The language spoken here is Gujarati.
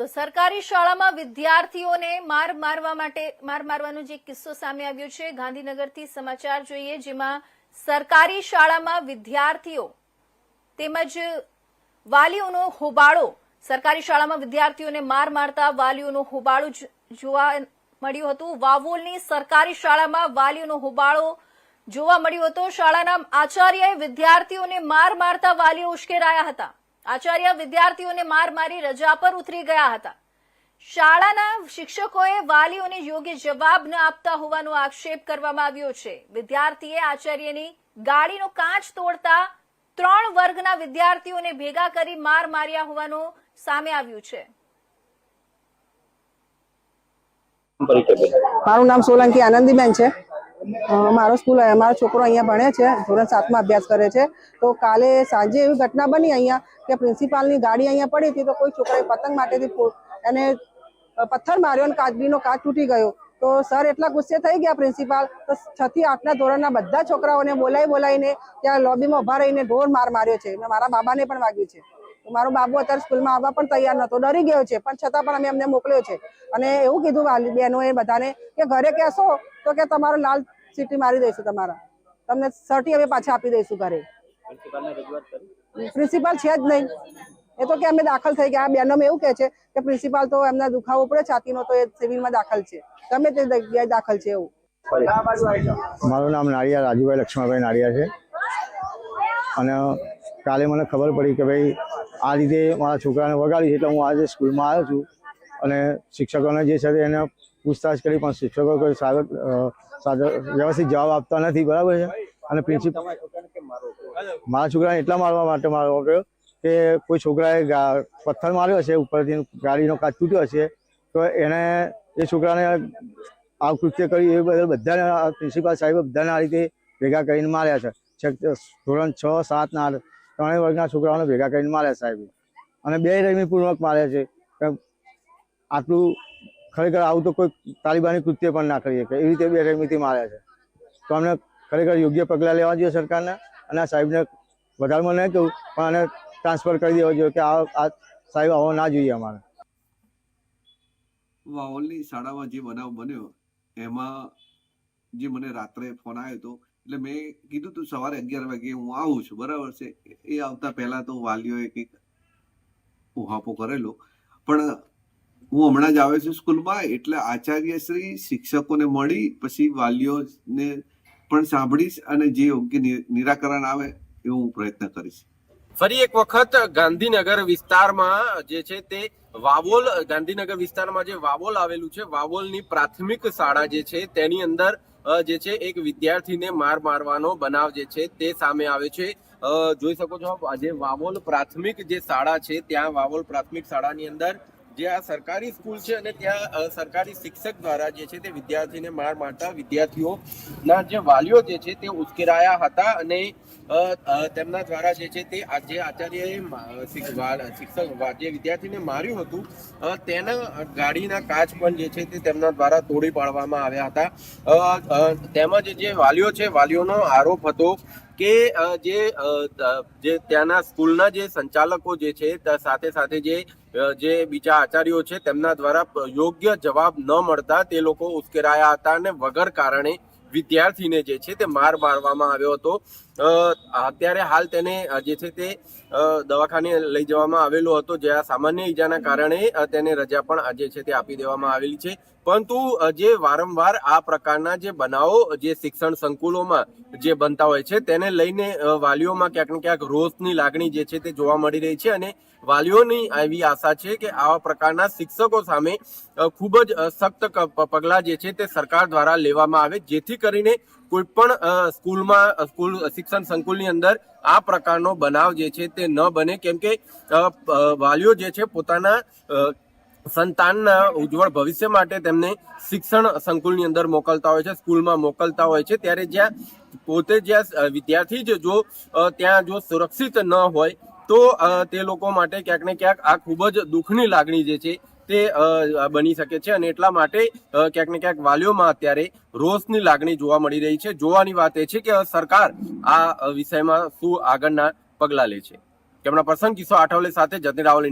તો સરકારી શાળામાં વિદ્યાર્થીઓને માર મારવા માટે, માર મારવાનો જે કિસ્સો સામે આવ્યો છે, ગાંધીનગરથી સમાચાર જોઈએ, જેમાં સરકારી શાળામાં વિદ્યાર્થીઓ તેમજ વાલીઓનો હોબાળો, સરકારી શાળામાં વિદ્યાર્થીઓને માર મારતા વાલીઓનો હોબાળો જોવા મળ્યું હતું. વાવોલની સરકારી શાળામાં વાલીઓનો હોબાળો જોવા મળ્યો હતો. શાળાના આચાર્યએ વિદ્યાર્થીઓને માર મારતા વાલીઓ ઉશ્કેરાયા હતા. આચાર્ય વિદ્યાર્થીઓને માર મારી રજા પર ઉતરી ગયા હતા. શાળાના શિક્ષકોએ વાલીઓને યોગ્ય જવાબ ન આપતા હોવાનો આક્ષેપ કરવામાં આવ્યો છે. વિદ્યાર્થીએ આચાર્યની ગાડીનો કાચ તોડતા ત્રણ વર્ગના વિદ્યાર્થીઓને ભેગા કરી માર માર્યા હોવાનું સામે આવ્યું છે. મારું નામ સોલંકી આનંદીબેન છે. મારો સ્કૂલ, મારો છોકરો અહીંયા ભણે છે, ધોરણ સાતમાં અભ્યાસ કરે છે. તો કાલે સાંજે એવી ઘટના બની અહીંયા કે પ્રિન્સિપાલની ગાડી અહીંયા પડી હતી તો કોઈ છોકરાએ પતંગ માટેથી એને પથ્થર માર્યો અને કાચબીનો કાચ તૂટી ગયો. તો સર એટલા ગુસ્સે થઈ ગયા પ્રિન્સિપાલ. તો છ થી આઠના ધોરણના બધા છોકરાઓને બોલાવી બોલાવીને ત્યાં લોબીમાં ઊભા રહીને ઢોર માર માર્યો છે. મારા બાબાને પણ વાગ્યું છે. મારો બાબુ અત્યારે સ્કૂલમાં આવવા પણ તૈયાર નતો ડરી ગયો છે. પણ છતાં પણ અમે એમને મોકલ્યો છે. અને એવું કીધું વાલી બહેનોએ બધાને કે ઘરે કહેશો તો કે તમારો લાલ સીટી મારી દઈશું તમારા. તમને સર્ટી અમે પાછા આપી દઈશું ઘરે. પ્રિન્સિપાલને રજૂઆત કરી? પ્રિન્સિપાલ છે જ નહીં. એ તો કે અમે દાખલ થઈ ગયા. બેનો બહેનોમાં એવું કહે છે કે પ્રિન્સિપાલ તો એમના દુખાવો પડે છાતીનો તો એ સિવિલમાં દાખલ છે. ગમે તે જગ્યાએ દાખલ છે એવું. મારું નામ નાળિયા રાજુભાઈ લક્ષ્મણભાઈ નાળિયા છે. અને કાલે મને ખબર પડી કે ભાઈ આ રીતે મારા છોકરાને વગાડી છે એટલે હું આજે સ્કૂલમાં આવ્યો છું. અને શિક્ષકોને જે છે એને પૂછતાછ કરી, પણ શિક્ષકો કોઈ સારો વ્યવસ્થિત જવાબ આપતા નથી, બરાબર છે? અને પ્રિન્સિપલ મારો છોકરાને એટલા મારવા માટે મારવો પડ્યો કે કોઈ છોકરાએ પથ્થર માર્યો છે ઉપરથી ગાડીનો કાચ તૂટ્યો છે તો એને એ છોકરાને આ કૃત્ય કર્યું એ બદલ બધાને પ્રિન્સિપાલ સાહેબે બધાને આ રીતે ભેગા કરીને માર્યા છે. ધોરણ છ, સાત ના ત્રણેય વર્ગના છોકરાઓને ભેગા કરીને માર્યા સાહેબ. અને બે રમીપૂર્વક માર્યા છે આટલું ખરેખર આવું તો કોઈ તાલિબાની કૃત્ય પણ ના કરી શકે. એવી રીતે બે રમીથી માર્યા છે. તો અમને ખરેખર યોગ્ય પગલાં લેવા જોઈએ સરકારને અને આ સાહેબને વધારેમાં નહીં કહું, પણ આને ટ્રાન્સફર કરી દેવા જોઈએ કે આ સાહેબ આવો ના જોઈએ અમારે. વાવલની શાળામાં જે બનાવ બન્યો, એમાં જે મને રાત્રે ફોન આવ્યો હતો એટલે મેં કીધું તું સવારે અગિયાર વાગે હું આવું છું, બરાબર છે? એ આવતા પહેલા તો વાલીઓએ કંઈક ઉહાપો કરેલો. પણ હું હમણાં જ આવ્યો છું સ્કૂલમાં, એટલે આચાર્ય શ્રી શિક્ષકોને મળી, પછી વાલીઓને પણ સાંભળીશ અને જે યોગ્ય નિરાકરણ આવે એવો હું પ્રયત્ન કરીશ. ફરી એક વખત ગાંધીનગર વિસ્તારમાં જે છે તે વાવોલ, ગાંધીનગર વિસ્તારમાં જે વાવોલ આવેલું છે, વાવોલની પ્રાથમિક શાળા જે છે તેની અંદર જે છે, એક વિદ્યાર્થીને માર મારવાનો બનાવ જે છે, તે સામે આવે છે. જોઈ શકો છો આજે વાવોલ પ્રાથમિક જે શાળા છે, ત્યાં વાવોલ પ્રાથમિક શાળાની અંદર જે આ સરકારી સ્કૂલ છે અને ત્યાં સરકારી શિક્ષક દ્વારા જે છે તે વિદ્યાર્થીને માર મારતા વિદ્યાર્થીઓના જે વાલીઓ જે છે તે ઉશ્કેરાયા હતા અને તેમના દ્વારા જે છે તે જે આચાર્યએ શિક્ષક જે વિદ્યાર્થીને માર્યું હતું તેના ગાડીના કાચ પણ જે છે તે તેમના દ્વારા તોડી પાડવામાં આવ્યા હતા. તેમજ જે વાલીઓ છે, વાલીઓનો આરોપ હતો કે જે જે ત્યાંના સ્કૂલના જે સંચાલકો જે છે સાથે સાથે જે જે બીજા આચાર્યો છે, તેમના દ્વારા યોગ્ય જવાબ ન મળતા તે લોકો ઉશ્કેરાયા હતા અને વગર કારણે વિદ્યાર્થીને જે છે તે માર મારવામાં આવ્યો હતો. અત્યારે હાલ તેને જે છે તે દવાખાને લઈ જવામાં આવેલો હતો જ્યાં સામાન્ય ઈજાના કારણે તેને રજા પણ આજે છે તે આપી દેવામાં આવેલી છે. પરંતુ જે વારંવાર આ પ્રકારના જે બનાવો, જે શિક્ષણ સંકુલોમાં જે બનતા હોય છે, તેને લઈને વાલીઓમાં ક્યાંક ને ક્યાંક રોષની લાગણી જે છે તે જોવા મળી રહી છે અને વાલીઓની એવી આશા છે કે આવા પ્રકારના શિક્ષકો સામે ખૂબ જ સખ્ત પગલાં જે છે તે સરકાર દ્વારા લેવામાં આવે, જેથી કરીને કોઈ પણ સ્કૂલમાં સ્કૂલ, શિક્ષણ સંકુલની અંદર આ પ્રકારનો બનાવ જે છે તે ન બને. કેમ કે વાલીઓ જે છે પોતાના સંતાનના ઉજ્જવળ ભવિષ્ય માટે તેમને શિક્ષણ સંકુલની અંદર મોકલતા હોય છે, સ્કૂલમાં મોકલતા હોય છે. ત્યારે જ્યાં, પોતે જ્યાં વિદ્યાર્થી જ જો ત્યાં જો સુરક્ષિત ન હોય, તો તે લોકો માટે ક્યાંક ને ક્યાંક આ ખૂબ જ દુઃખની લાગણી જે છે તે બની શકે છે અને એટલા માટે ક્યાંક ને ક્યાંક વાલીઓમાં અત્યારે રોષની લાગણી જોવા મળી રહી છે. જોવાની વાત એ છે કે સરકાર આ વિષયમાં શું આગળના પગલાં લે છે. કેમના પ્રસંગ કિશોર આઠવલે સાથે જતીન રાવલ